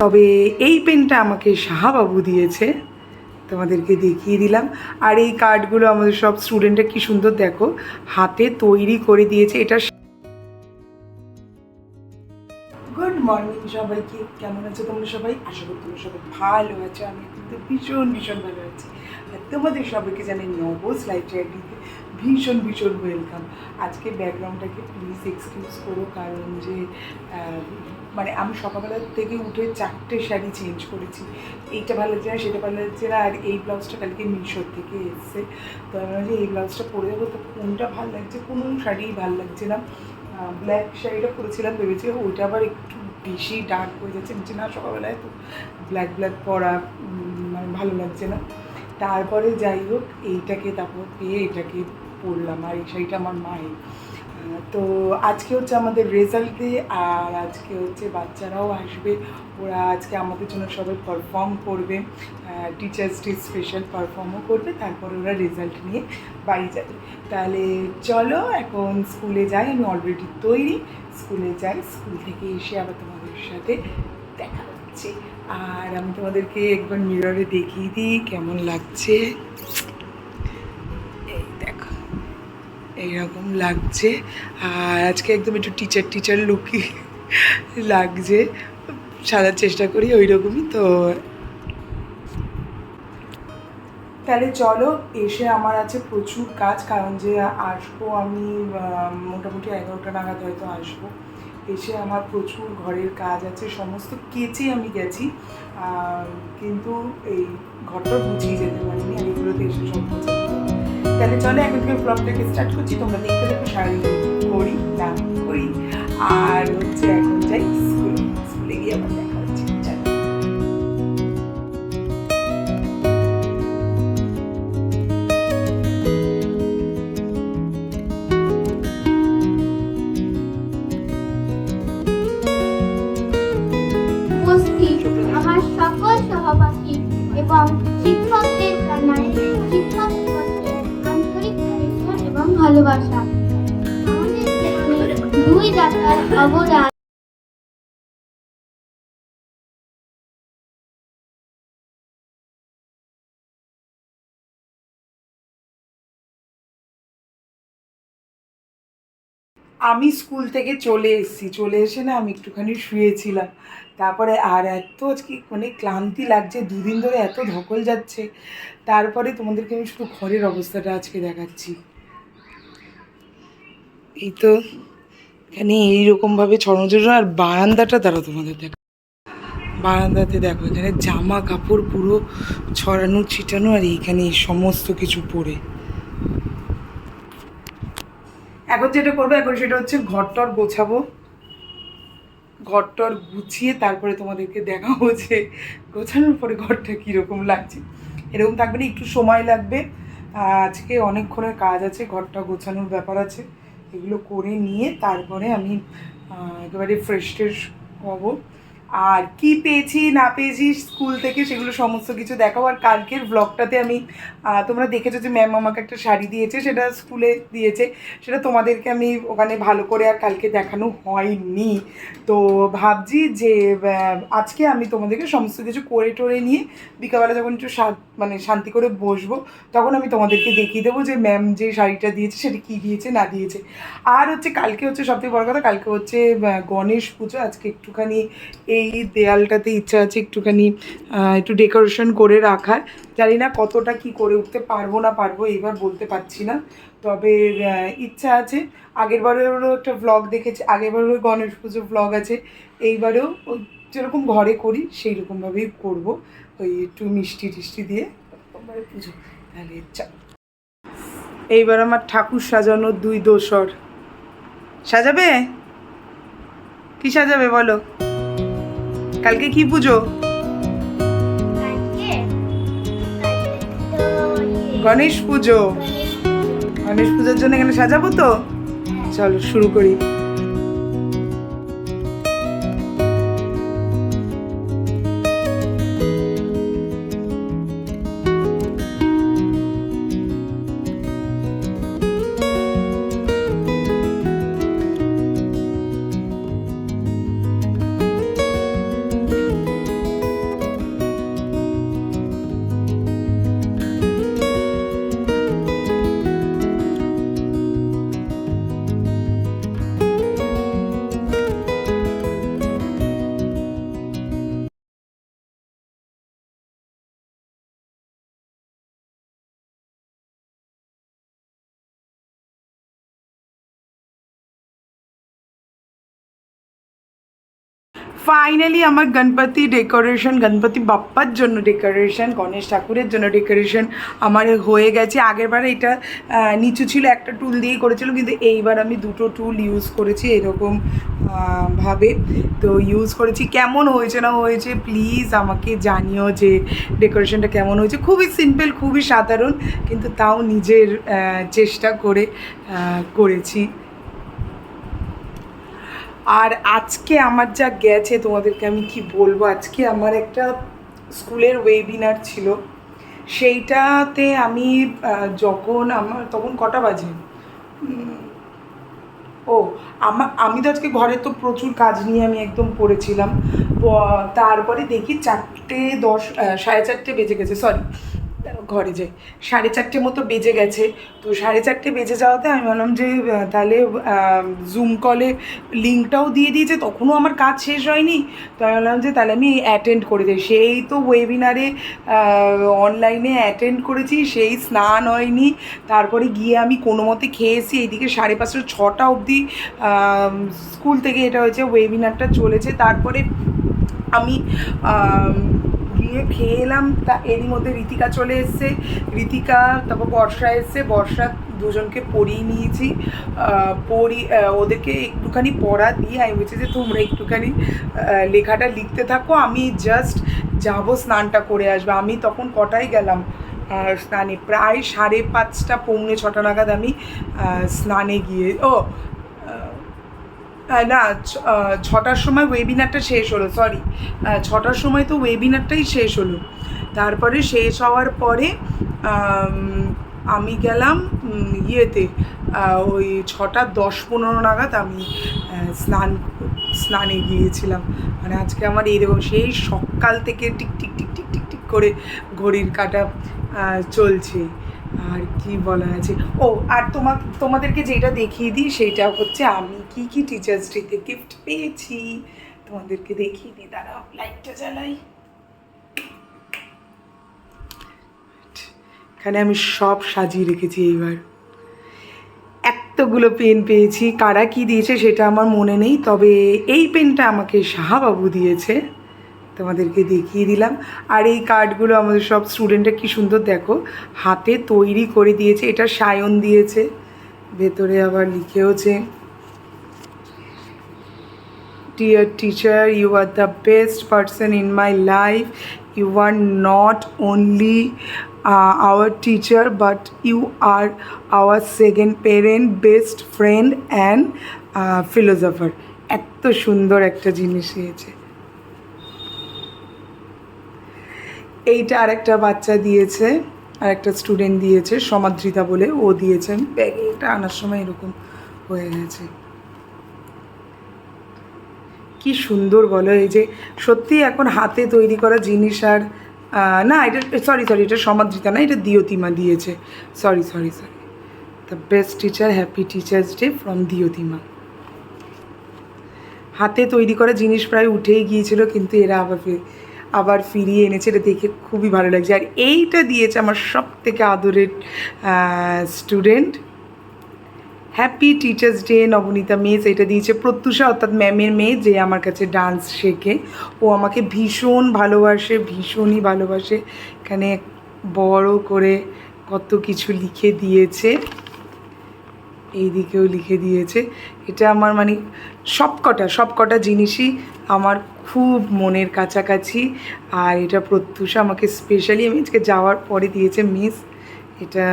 তবে এই পেনটা আমাকে সাহাবাবু দিয়েছে। তোমাদেরকে দেখিয়ে দিলাম। আর এই কার্ডগুলো আমাদের সব স্টুডেন্টরা কি সুন্দর দেখো, হাতে তৈরি করে দিয়েছে। এটা গুড মর্নিং সবাইকে। কেমন আছো তোমরা সবাই? আশা করি তোমরা সবাই ভালো আছো। আমি কিন্তু ভীষণ ভীষণ ভালো আছি। আর তোমাদের সবাইকে জানাই নবস লাইফ চাইটিতে ভীষণ ভীষণ ওয়েলকাম আজকে ব্যাকগ্রাউন্ডটাকে প্লিজ এক্সকিউজ করো, কারণ যে মানে আমি সকালবেলা থেকে উঠে চারটে শাড়ি চেঞ্জ করেছি। এইটা ভালো লাগছে না, সেটা ভালো লাগছে না, আর এই ব্লাউজটা কালকে মিশোর থেকে এসছে। তো আমি ভাবছি এই ব্লাউজটা পরে যাব, তো কোনটা ভালো লাগছে? কোনো শাড়িই ভালো লাগছে না। ব্ল্যাক শাড়িটা পরেছিলাম ভেবেছি ওইটা আবার একটু বেশি ডার্ক হয়ে যাচ্ছে। নিচে না, সকালবেলায় তো ব্ল্যাক ব্ল্যাক পরা মানে ভালো লাগছে না। তারপরে যাই হোক, এইটাকে তারপর পেয়ে এটাকে পরলাম আর এই শাড়িটা আমার মায়ের। তো আজকে হচ্ছে আমাদের রেজাল্ট ডে আর আজকে হচ্ছে বাচ্চারাও আসবে। ওরা আজকে আমাদের জন্য সবাই পারফর্ম করবে। টিচার্স ডে স্পেশাল পারফর্মও করবে, তারপরে ওরা রেজাল্ট নিয়ে বাড়ি যাবে। তাহলে চলো এখন স্কুলে যাই, আমি অলরেডি তৈরি। স্কুলে যাই স্কুল থেকে এসে আবার তোমাদের সাথে দেখা হচ্ছে। আর আমি তোমাদেরকে একবার মিররে দেখিয়ে দিই, কেমন লাগছে? এইরকম লাগছে। আর আজকে একদম একটু টিচার টিচার লুকই লাগছে। সাজার চেষ্টা করি ওই রকমই তো তাহলে চলো, এসে আমার আছে প্রচুর কাজ, কারণ যে আসব আমি মোটামুটি এগারোটা নাগাদ হয়তো আসব। এসে আমার প্রচুর ঘরের কাজ আছে, সমস্ত কেচে আমি গেছি। কিন্তু এই ঘরটা গুছিয়ে যেতে পারিনি, আর এগুলোতে এসে সব। তাহলে চলো, এখন থেকে ব্লগটাকে স্টার্ট করছি। তোমরা দেখতে দেখো শাড়ি করি না করি। আর হচ্ছে, এখন যাই স্কুলে স্কুলে গিয়ে আবার অবদান আমি স্কুল থেকে চলে এসেছি। চলে এসে না আমি একটুখানি শুয়েছিলাম। তারপরে আর এত আজকে মানে ক্লান্তি লাগছে, দুদিন ধরে এত ধকল যাচ্ছে। তারপরে তোমাদেরকে আমি শুধু ঘরের অবস্থাটা আজকে দেখাচ্ছি। এই তো এখানে এইরকমভাবে ছড়ানো ছিল আর বারান্দাটা তারা তোমাদের দেখা বারান্দাতে দেখো, এখানে জামা কাপড় পুরো ছড়ানো, ছিটানো আর এইখানে সমস্ত কিছু পরে। এখন যেটা করব, এখন সেটা হচ্ছে ঘরটর গোছাবো। ঘরটর গুছিয়ে তারপরে তোমাদেরকে দেখাবো যে গোছানোর পরে ঘরটা কীরকম লাগছে। এরকম থাকবে না, একটু সময় লাগবে। আজকে অনেকক্ষণের কাজ আছে, ঘরটা গোছানোর ব্যাপার আছে। এগুলো করে নিয়ে তারপরে আমি একেবারে ফ্রেশ ট্রেশ হব। আর কি পেয়েছি, না পেয়েছি, স্কুল থেকে সেগুলো সমস্ত কিছু দেখাবো। আর কালকের ব্লগটাতে আমি তোমরা দেখেছ যে ম্যাম আমাকে একটা শাড়ি দিয়েছে, সেটা স্কুলে দিয়েছে। সেটা তোমাদেরকে আমি ওখানে ভালো করে আর কালকে দেখানো হয়নি। তো ভাবছি যে আজকে আমি তোমাদেরকে সমস্ত কিছু করে টোরে নিয়ে বিকালবেলা যখন একটু শা- মানে শান্তি করে বসবো, তখন আমি তোমাদেরকে দেখিয়ে দেবো যে ম্যাম যে শাড়িটা দিয়েছে সেটা কী দিয়েছে, না দিয়েছে। আর হচ্ছে কালকে হচ্ছে সবথেকে বড় কথা, কালকে হচ্ছে গণেশ পুজো, আজকে একটুখানি এই দেয়ালটাতে ইচ্ছা আছে একটুখানি একটু ডেকোরেশন করে রাখার। জানি না কতটা কি করে উঠতে পারব না পারব, এইবার বলতে পারছি না। তবে ইচ্ছা আছে। আগের বারেরও একটা ভ্লগ দেখেছি আগের বারেরও গণেশ পুজো ভ্লগ আছে। এইবারেও যেরকম ঘরে করি সেই রকমভাবেই করব। ওই একটু মিষ্টি টিষ্টি দিয়ে পুজো। তাহলে চল এইবার আমার ঠাকুর সাজানোর দুই দোসর। সাজাবে? কি সাজাবে বলো? কালকে কি পুজো? গণেশ পুজো। গণেশ পুজোর জন্য এখানে সাজাবো তো? চলো শুরু করি। ফাইনালি আমার গণপতি ডেকোরেশন গণপতি বাপ্পার জন্য ডেকোরেশন গণেশ ঠাকুরের জন্য ডেকোরেশন আমার হয়ে গেছে। আগেরবার এটা নিচু ছিল, একটা টুল দিয়েই করেছিল, কিন্তু এইবার আমি দুটো টুল ইউজ করেছি এরকম ভাবে। তো ইউজ করেছি। কেমন হয়েছে না হয়েছে প্লিজ আমাকে জানিও যে ডেকোরেশনটা কেমন হয়েছে। খুবই সিম্পল খুবই সাধারণ, কিন্তু তাও নিজের চেষ্টা করে করেছি। আর আজকে আমার যা গেছে, তোমাদেরকে আমি কি বলব? আজকে আমার একটা স্কুলের ওয়েবিনার ছিল। সেইটাতে আমি যখন আমার, তখন কটা বাজে? ও আমার আমি তো আজকে ঘরে তো প্রচুর কাজ নিয়ে আমি একদম পড়েছিলাম। তারপরে দেখি চারটে দশ সাড়ে চারটে বেজে গেছে সরি ঘরে যাই। সাড়ে চারটে মতো বেজে গেছে। তো সাড়ে চারটে বেজে যাওয়াতে আমি ভাবলাম যে তাহলে জুম কলে লিঙ্কটাও দিয়ে দিয়েছে, তখনও আমার কাজ শেষ হয়নি। তো আমি ভাবলাম যে, তাহলে আমি অ্যাটেন্ড করে যাই সেই তো ওয়েবিনারে অনলাইনে অ্যাটেন্ড করেছি, সেই স্নান হয়নি। তারপরে গিয়ে আমি কোনো মতে খেয়েছি। এইদিকে সাড়ে পাঁচটা, ছটা অবধি স্কুল থেকে এটা হয়েছে ওয়েবিনারটা চলেছে। তারপরে আমি গিয়ে খেয়ে এলাম। তা এরই মধ্যে ঋতিকা চলে এসছে। ঋতিকা তারপর বর্ষা এসছে। বর্ষা দুজনকে পড়িয়ে নিয়েছি। পড়ি ওদেরকে একটুখানি পড়া দিয়ে আমি বলছি যে তোমরা একটুখানি লেখাটা লিখতে থাকো। আমি জাস্ট যাব স্নানটা করে আসব। আমি তখন কটায় গেলাম? স্নানে। প্রায় সাড়ে পাঁচটা, পৌনে ছটা নাগাদ আমি স্নানে গিয়ে, ও না, ছ- ছটার সময় ওয়েবিনারটা শেষ হলো সরি ছটার সময় তো ওয়েবিনারটাই শেষ হলো। তারপরে শেষ হওয়ার পরে, আমি গেলাম ইয়েতে ওই ছটা দশ পনেরো নাগাদ আমি স্নান, স্নানে গিয়েছিলাম। মানে আজকে আমার এইরকম সেই সকাল থেকে tick tick tick tick tick tick করে ঘড়ির কাটা চলছে। আর কি বলা আছে? ও, আর তোমার তোমাদেরকে যেটা দেখিয়ে দিই, সেটা হচ্ছে আমি কি কি টিচার্স ডেতে গিফট পেয়েছি? তোমাদেরকে দেখিয়ে দিই, দাঁড়াও লাইটটা জ্বালাই। এখানে আমি সব সাজিয়ে রেখেছি এইবার। এতগুলো পেন পেয়েছি, কারা কি দিয়েছে সেটা আমার মনে নেই, তবে এই পেনটা আমাকে সাহাবাবু দিয়েছে। তোমাদেরকে দেখিয়ে দিলাম। আর এই কার্ডগুলো আমাদের সব স্টুডেন্টরা কি সুন্দর, দেখো, হাতে তৈরি করে দিয়েছে। এটা সায়ন দিয়েছে। ভেতরে আবার লিখেওছে Dear teacher, you are the best person in my life. You are not only uh, our teacher, but you are our second parent, best friend, and uh, philosopher. এত সুন্দর একটা জিনিস দিয়েছে এইটা আরেকটা বাচ্চা দিয়েছে আর একটা স্টুডেন্ট দিয়েছে সমাদৃতা বলে ও দিয়েছে ব্যাগে এটা আনার সময় এরকম হয়ে গেছে কি সুন্দর বলো, এই যে সত্যি এখন হাতে তৈরি করা জিনিস আর না, এটা সরি সরি এটা সমাদৃতা না, এটা দিয়তিমা দিয়েছে। Sorry sorry sorry the best teacher happy teachers day from Diyatima হাতে তৈরি করা জিনিস প্রায় উঠেই গিয়েছিল, কিন্তু এরা আবার আবার ফিরিয়ে এনেছে, এটা দেখে খুবই ভালো লাগছে। আর এইটা দিয়েছে আমার সব থেকে আদরের student happy teachers day Nabanita mace, এটা দিয়েছে প্রত্যুষা, অর্থাৎ ম্যামের মেয়ে, যে আমার কাছে ডান্স শেখে। ও আমাকে ভীষণ ভালোবাসে, ভীষণই ভালোবাসে। এখানে বড় করে কত কিছু লিখে দিয়েছে। এই দিকেও লিখে দিয়েছে। এটা আমার মানে সবকটা সবকটা জিনিসই আমার খুব মনের কাছাকাছি। আর এটা প্রত্যুষা আমাকে স্পেশালি আমি আজকে যাওয়ার পরে দিয়েছে মিস এটা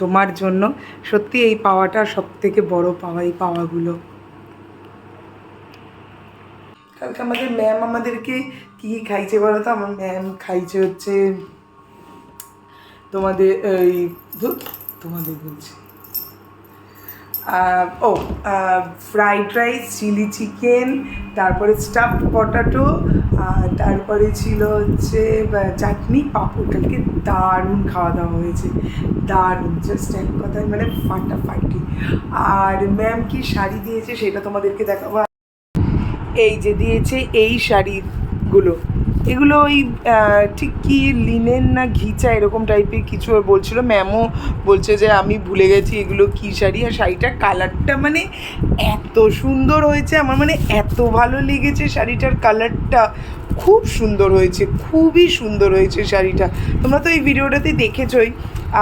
তোমার জন্য। সত্যি এই পাওয়াটা সব থেকে বড় পাওয়া এই পাওয়াগুলো। কালকে আমাদের ম্যাম আমাদেরকে কী খাইছে বলো তো? আমার ম্যাম খাইছে হচ্ছে তোমাদের, এই তোমাদের বলছি। ও ফ্রাইড রাইস চিলি চিকেন তারপরে স্টাফড পটাটো তারপরে ছিল হচ্ছে চাটনি, পাঁপড়। কালকে দারুণ খাওয়া দাওয়া হয়েছে। দারুণ জাস্ট এক কথায় মানে ফাটাফাটি। আর ম্যাম কি শাড়ি দিয়েছে সেটা তোমাদেরকে দেখাবো। এই যে দিয়েছে এই শাড়িগুলো। এগুলো ওই ঠিক কি লিনেন না ঘিচা এরকম টাইপের কিছু বলছিল। ম্যামও বলছে যে, আমি ভুলে গেছি এগুলো কী শাড়ি আর শাড়িটার কালারটা মানে এত সুন্দর হয়েছে। আমার মানে এত ভালো লেগেছে শাড়িটার কালারটা খুব সুন্দর হয়েছে, খুবই সুন্দর হয়েছে শাড়িটা। তোমরা তো এই ভিডিওটাতে দেখেছই।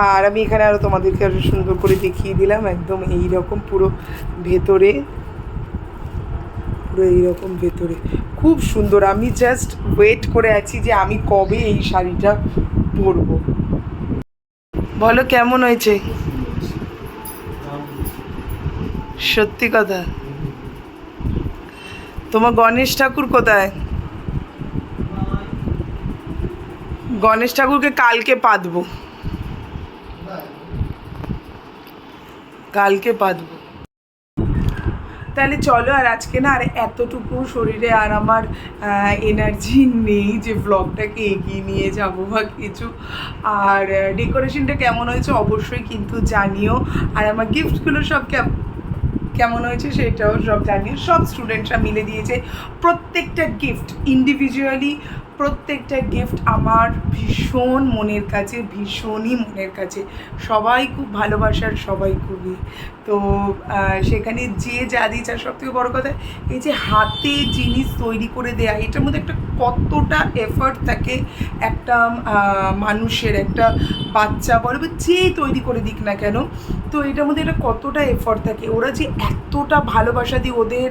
আর আমি এখানে আরও তোমাদেরকে আরও সুন্দর করে দেখিয়ে দিলাম। একদম এই রকম পুরো ভেতরে পুরো এইরকম ভেতরে। খুব সুন্দর। আমি জাস্ট ওয়েট করে আছি যে আমি কবে এই শাড়িটা পরবো। বলো, কেমন হয়েছে? সত্যি কথা? তোমার গণেশ ঠাকুর কোথায়? গণেশ ঠাকুরকে কালকে পাতবো। কালকে পাতবো। তাহলে চলো আর আজকে না আর এতটুকু শরীরে আর আমার এনার্জি নেই যে ব্লগটাকে এগিয়ে নিয়ে যাব বা কিছু। আর ডেকোরেশনটা কেমন হয়েছে অবশ্যই কিন্তু জানিও। আর আমার গিফটগুলো সব কেমন কেমন হয়েছে সেটাও সব জানিও। সব স্টুডেন্টরা মিলে দিয়েছে প্রত্যেকটা গিফট ইন্ডিভিজুয়ালি প্রত্যেকটা গিফট আমার ভীষণ মনের কাছে, ভীষণই মনের কাছে। সবাই খুব ভালোবাসার, সবাই খুবই। তো সেখানে যে যা দিয়েছে, আর সব থেকে বড়ো কথা, এই যে হাতে জিনিস তৈরি করে দেয়া, এটার মধ্যে একটা কতটা এফার্ট থাকে একটা মানুষের, একটা বাচ্চা বলো বা যেই তৈরি করে দিক না কেন, তো এটার মধ্যে একটা কতটা এফর্ট থাকে? ওরা যে এতটা ভালোবাসা দিয়ে ওদের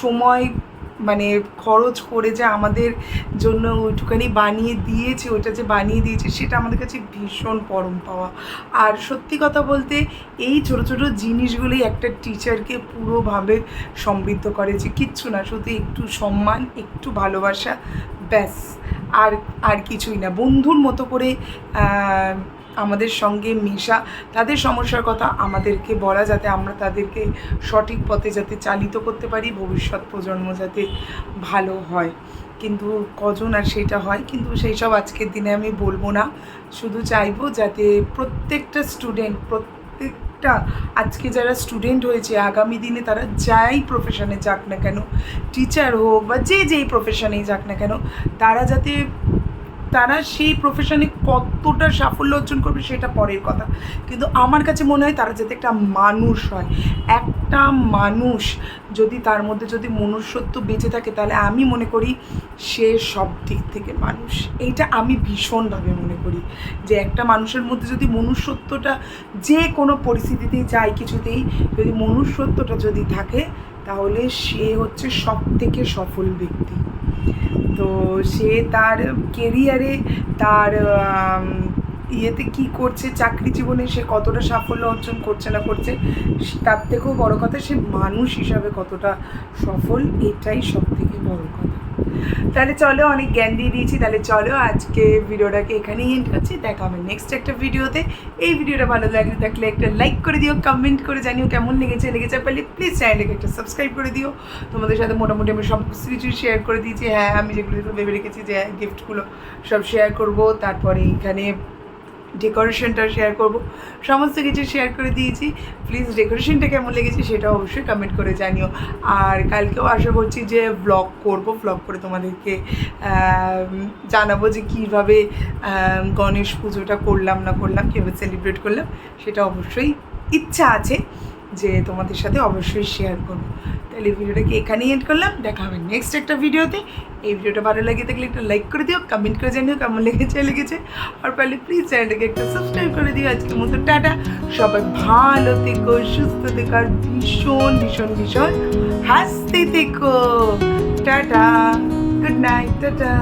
সময় মানে খরচ করে যে আমাদের জন্য ওইটুখানি বানিয়ে দিয়েছে, ওইটা যে বানিয়ে দিয়েছে, সেটা আমাদের কাছে ভীষণ পরম পাওয়া। আর সত্যি কথা বলতে, এই ছোটো ছোটো জিনিসগুলোই একটা টিচারকে পুরোভাবে সমৃদ্ধ করে যে কিচ্ছু না, শুধু একটু সম্মান, একটু ভালোবাসা, ব্যাস। আর আর কিছুই না। বন্ধুর মতো করে আমাদের সঙ্গে মেশা, তাদের সমস্যার কথা আমাদেরকে বলা যাতে আমরা তাদেরকে সঠিক পথে যাতে চালিত করতে পারি, ভবিষ্যৎ প্রজন্ম যাতে ভালো হয়। কিন্তু কজন আর সেটা হয়? কিন্তু সেই সব আজকের দিনে আমি বলব না। শুধু চাইব যাতে প্রত্যেকটা স্টুডেন্ট প্রত্যেকটা আজকে যারা স্টুডেন্ট হয়েছে, আগামী দিনে তারা যাই প্রফেশনে যাক না কেন টিচার হোক বা যে যেই প্রফেশনেই যাক না কেন, তারা যাতে তারা সেই প্রফেশনে কতটা সাফল্য অর্জন করবে সেটা পরের কথা। কিন্তু আমার কাছে মনে হয় তারা যাতে একটা মানুষ হয়, একটা মানুষ যদি তার মধ্যে যদি মনুষ্যত্ব বেঁচে থাকে, তাহলে আমি মনে করি সে সব দিক থেকে মানুষ। এইটা আমি ভীষণভাবে মনে করি যে একটা মানুষের মধ্যে যদি মনুষ্যত্বটা যে কোনো পরিস্থিতিতেই যায় কিছুতেই, যদি মনুষ্যত্বটা যদি থাকে, তাহলে সে হচ্ছে সব থেকে সফল ব্যক্তি। তো সে তার কেরিয়ারে তার ইয়েতে কি করছে, চাকরি জীবনে সে কতটা সাফল্য অর্জন করছে না করছে তার থেকেও বড় কথা, সে মানুষ হিসাবে কতটা সফল, এটাই সব থেকে বড় কথা। তাহলে চলো, অনেক জ্ঞান দিয়ে দিয়েছি। তাহলে চলো, আজকে ভিডিওটাকে এখানেই এন্ড করছি। দেখা হবে নেক্সট একটা ভিডিওতে। এই ভিডিওটা ভালো লাগলে দেখলে একটা লাইক করে দিও কমেন্ট করে জানিও কেমন লেগেছে। লেগেছে পারলে প্লিজ চ্যানেলটাকে একটা সাবস্ক্রাইব করে দিও। তোমাদের সাথে মোটামুটি আমি সব কিছু শেয়ার করে দিয়েছি। হ্যাঁ আমি যেগুলো ভেবে রেখেছি যে গিফটগুলো সব শেয়ার করব। তারপরে এখানে ডেকোরেশনটা শেয়ার করব। সমস্ত কিছু শেয়ার করে দিয়েছি। প্লিজ ডেকোরেশনটা কেমন লেগেছে সেটা অবশ্যই কমেন্ট করে জানিও। আর কালকেও আশা করছি যে ব্লগ করব ব্লগ করে তোমাদেরকে জানাব যে কীভাবে গণেশ পুজোটা করলাম না করলাম, কীভাবে সেলিব্রেট করলাম, সেটা অবশ্যই ইচ্ছা আছে যে তোমাদের সাথে অবশ্যই শেয়ার করব। তাহলে ভিডিওটাকে এখানেই এন্ড করলাম? দেখা হবে নেক্সট একটা ভিডিওতে। এই ভিডিওটা ভালো লাগে থাকলে একটা লাইক করে দিও কমেন্ট করে জানিও কেমন লেগেছে লেগেছে। আর পারলে প্লিজ চ্যানেলটাকে একটা সাবস্ক্রাইব করে দিও। আজকের মতো টাটা। সবাই ভালো থেকো, সুস্থ থেকো আর ভীষণ ভীষণ ভীষণ হাসতে থেকো। টাটা। Good night tata.